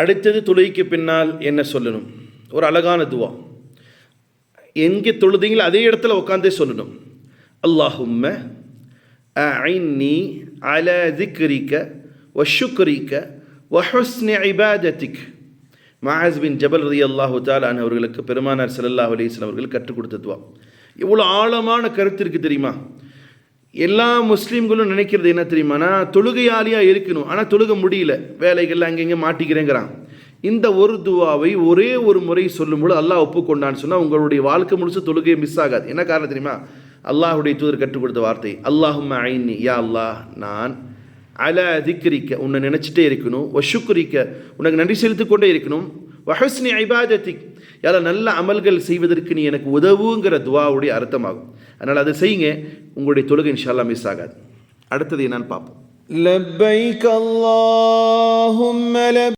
அடுத்தது தொழுகைக்கு பின்னால் என்ன சொல்லணும்? ஒரு அழகான துவா. எங்கே தொழுதீங்களோ அதே இடத்துல உட்காந்தே சொல்லணும். அல்லாஹும்ம அஇன்னி அல திக்ரிக்க வஷுக்ரிக்க வஹுஸ்னி இபாதத்திக். மஹஸ் பின் ஜபல் ரதி அல்லாஹு தாலான் அவர்களுக்கு பெருமானார் ஸல்லல்லாஹு அலிஸ்லாம் அவர்கள் கற்றுக் கொடுத்த துவா. எவ்வளோ ஆழமான கருத்து இருக்குது தெரியுமா? எல்லா முஸ்லீம்களும் நினைக்கிறது என்ன தெரியுமா? தொழுகையாளியாக இருக்கணும். ஆனால் தொழுக முடியல. வேலைகள் அங்கங்கே மாட்டிக்கிறேங்கிறான். இந்த ஒரு துவாவை ஒரே ஒரு முறை சொல்லும்போது அல்லாஹ் ஒப்புக்கொண்டான்னு சொன்னால் உங்களுடைய வாழ்க்கை முழுசு தொழுகையை மிஸ் ஆகாது. என்ன காரணம் தெரியுமா? அல்லாஹுடைய தூதர் கற்றுக் கொடுத்த வார்த்தை. அல்லாஹும் ஐனி யா அல்லாஹ் நான் அல திக்ரிக்க. உன்னை நினச்சிட்டே இருக்கணும். ஒஷுக்குரிக்க உனக்கு நன்றி செலுத்திக்கொண்டே இருக்கணும். வஹஸ்னி ஐபாதத்திக் யாரா நல்ல அமல்கள் செய்வதற்கு நீ எனக்கு உதவுங்கிற துவாவுடைய அர்த்தமாகும். அதனால் அதை செய்யுங்க உங்களுடைய தொழுகை இன்ஷால்லா மிஸ் ஆகாது. அடுத்தது என்னன்னு பார்ப்போம். லப்பைக் அல்லாஹும்